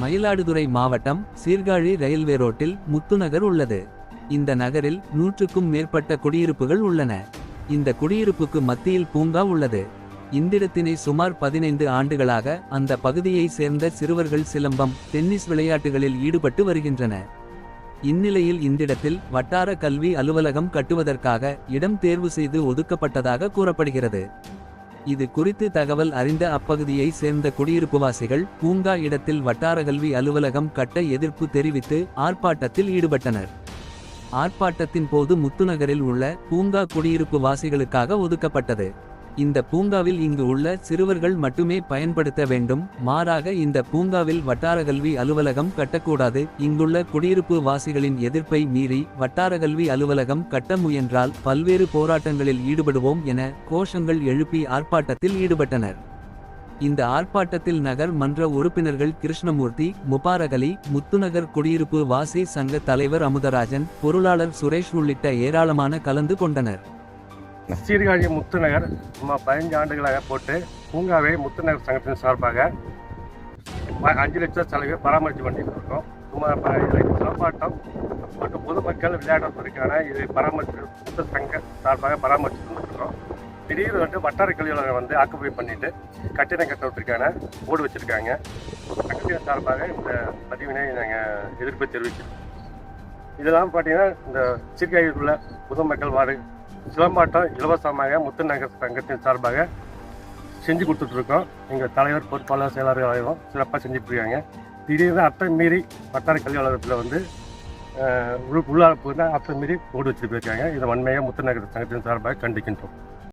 மயிலாடுதுறை மாவட்டம் சீர்காழி ரயில்வே ரோட்டில் முத்துநகர் உள்ளது. இந்த நகரில் நூற்றுக்கும் மேற்பட்ட குடியிருப்புகள் உள்ளன. இந்த குடியிருப்புக்கு மத்தியில் பூங்கா உள்ளது. இந்திடத்தினை சுமார் பதினைந்து ஆண்டுகளாக அந்த பகுதியைச் சேர்ந்த சிறுவர்கள் சிலம்பம் டென்னிஸ் விளையாட்டுகளில் ஈடுபட்டு வருகின்றன. இந்நிலையில் இந்திடத்தில் வட்டார கல்வி அலுவலகம் கட்டுவதற்காக இடம் தேர்வு செய்து ஒதுக்கப்பட்டதாக கூறப்படுகிறது. இது குறித்து தகவல் அறிந்த அப்பகுதியை சேர்ந்த குடியிருப்புவாசிகள் பூங்கா இடத்தில் வட்டார கல்வி அலுவலகம் கட்ட எதிர்ப்பு தெரிவித்து ஆர்ப்பாட்டத்தில் ஈடுபட்டனர். ஆர்ப்பாட்டத்தின் போது முத்துநகரில் உள்ள பூங்கா குடியிருப்பு வாசிகளுக்காக ஒதுக்கப்பட்டது. இந்த பூங்காவில் இங்கு உள்ள சிறுவர்கள் மட்டுமே பயன்படுத்த வேண்டும். மாறாக இந்த பூங்காவில் வட்டார கல்வி அலுவலகம் கட்டக்கூடாது. இங்குள்ள குடியிருப்பு வாசிகளின் எதிர்ப்பை மீறி வட்டார கல்வி அலுவலகம் கட்ட முயன்றால் பல்வேறு போராட்டங்களில் ஈடுபடுவோம் என கோஷங்கள் எழுப்பி ஆர்ப்பாட்டத்தில் ஈடுபட்டனர். இந்த ஆர்ப்பாட்டத்தில் நகர் மன்ற உறுப்பினர்கள் கிருஷ்ணமூர்த்தி முபாரகலி முத்துநகர் குடியிருப்பு வாசி சங்க தலைவர் அமுதராஜன் பொருளாளர் சுரேஷ் உள்ளிட்ட ஏராளமான கலந்து கொண்டனர். சீர்காழி முத்துநகர் சுமார் பதினஞ்சு ஆண்டுகளாக போட்டு பூங்காவை முத்துநகர் சங்கத்தின் சார்பாக அஞ்சு லட்சம் செலவு பராமரித்து பண்ணிட்டு இருக்கோம் சுமார் ப- சிலம்பாட்டம் மற்றும் பொதுமக்கள் விளையாடுவதற்கான இது பராமரித்து முத்து சங்க சார்பாக பராமரித்து கொண்டிருக்கிறோம். திடீர்னு வந்து வட்டார கல்வியாளர் வந்து ஆக்குப்பை பண்ணிட்டு கட்டிடம் கட்டுறதுக்கான போர்டு வச்சிருக்காங்க. சங்கத்தின் சார்பாக இந்த பதிவினை நாங்கள் எதிர்ப்பு தெரிவிக்கிறோம். இதெல்லாம் பார்த்தீங்கன்னா இந்த சீர்காழியில் உள்ள பொதுமக்கள் வார்டு சிலம்பாட்டம் இலவசமாக முத்துநகர் சங்கத்தின் சார்பாக செஞ்சு கொடுத்துட்ருக்கோம். எங்கள் தலைவர் பொறுப்பாளர் செயலாளர் அனைவரும் சிறப்பாக செஞ்சு இருக்காங்க திடீர்னு அத்தை மீறி வட்டார கல்வி வளாகத்தில் வந்து அஹ், உள் அத்தை மீறி போர்டு வச்சுட்டு போயிருக்காங்க. இதை வன்மையாக முத்துநகர் சங்கத்தின் சார்பாக கண்டிக்கின்றோம்.